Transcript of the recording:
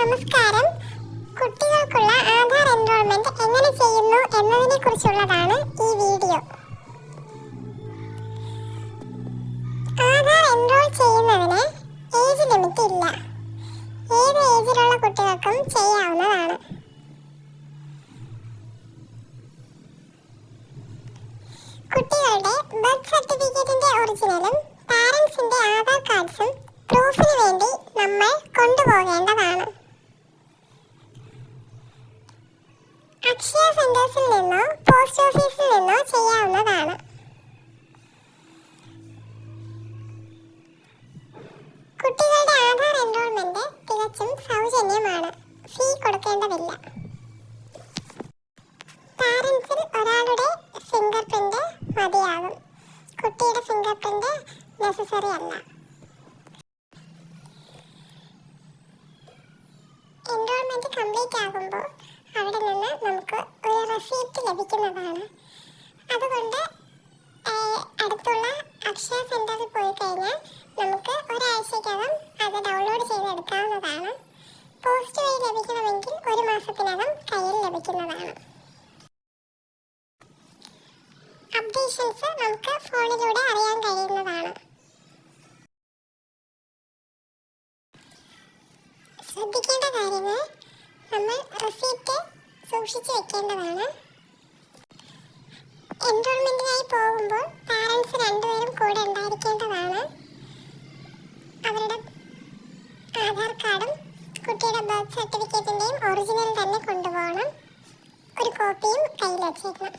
നമസ്കാരം. കുട്ടികൾക്കുള്ള ആധാർ എൻറോൾമെന്റ് എങ്ങനെ ചെയ്യുന്നു എന്നതിനെ കുറിച്ചുള്ളതാണ് ഈ വീഡിയോ. ആധാർ എൻറോൾ ചെയ്യുന്നതിന് ഏജ് ലിമിറ്റ് ഇല്ല. ഏത് ഏജിലുള്ള കുട്ടികൾക്കും ചെയ്യാവുന്നതാണ്. കുട്ടികളുടെ ബർത്ത് സർട്ടിഫിക്കറ്റിന്റെ ഒറിജിനലും പാരന്റ്സിന്റെ ആധാർ കാർഡ്സും പ്രൂഫിന് വേണ്ടി നമ്മൾ കൊണ്ടുപോകേണ്ടതാണ്. അക്ഷയ സെന്റേഴ്സിൽ നിന്നോ പോസ്റ്റ് ഓഫീസിൽ നിന്നോ ചെയ്യാവുന്നതാണ്. കുട്ടികളുടെ ആധാർ എൻറോൾമെന്റ് തികച്ചും സൗജന്യമാണ്. ഫീ കൊടുക്കേണ്ടതില്ല. പാരൻസിൽ ഒരാളുടെ ഫിംഗർ പ്രിന്റ് മതിയാകും. കുട്ടിയുടെ ഫിംഗർ പ്രിന്റ് നെസസറി അല്ല. എൻറോൾമെന്റ് കംപ്ലീറ്റ് ആകുമ്പോൾ അവിടെ നിന്ന് നമുക്ക് ഒരു റെസീപ്റ്റ് ലഭിക്കുന്നതാണ്. അതുകൊണ്ട് അടുത്തുള്ള അക്ഷയ സെന്ററിൽ പോയി കഴിഞ്ഞാൽ നമുക്ക് ഒരാഴ്ചക്കകം അത് ഡൗൺലോഡ് ചെയ്തെടുക്കാവുന്നതാണ്. പോസ്റ്റ് വഴി ലഭിക്കണമെങ്കിൽ ഒരു മാസത്തിനകം കയ്യിൽ ലഭിക്കുന്നതാണ്. അപ്ഡേഷൻസ് നമുക്ക് ഫോണിലൂടെ അറിയാൻ കഴിയുന്നതാണ്. ശ്രദ്ധിക്കേണ്ട കാര്യങ്ങൾ നമ്മൾ റെസിപ്റ്റ് സൂക്ഷിച്ചു വെക്കേണ്ടതാണ്. എൻറോൾമെന്റിനായി പോകുമ്പോൾ പാരൻസ് രണ്ടുപേരും കൂടെ ഉണ്ടായിരിക്കേണ്ടതാണ്. അവരുടെ ആധാർ കാർഡും കുട്ടിയുടെ ബർത്ത് സർട്ടിഫിക്കറ്റിന്റെയും ഒറിജിനൽ തന്നെ കൊണ്ടുപോകണം. ഒരു കോപ്പിയും കയ്യിൽ വെച്ചേക്കണം.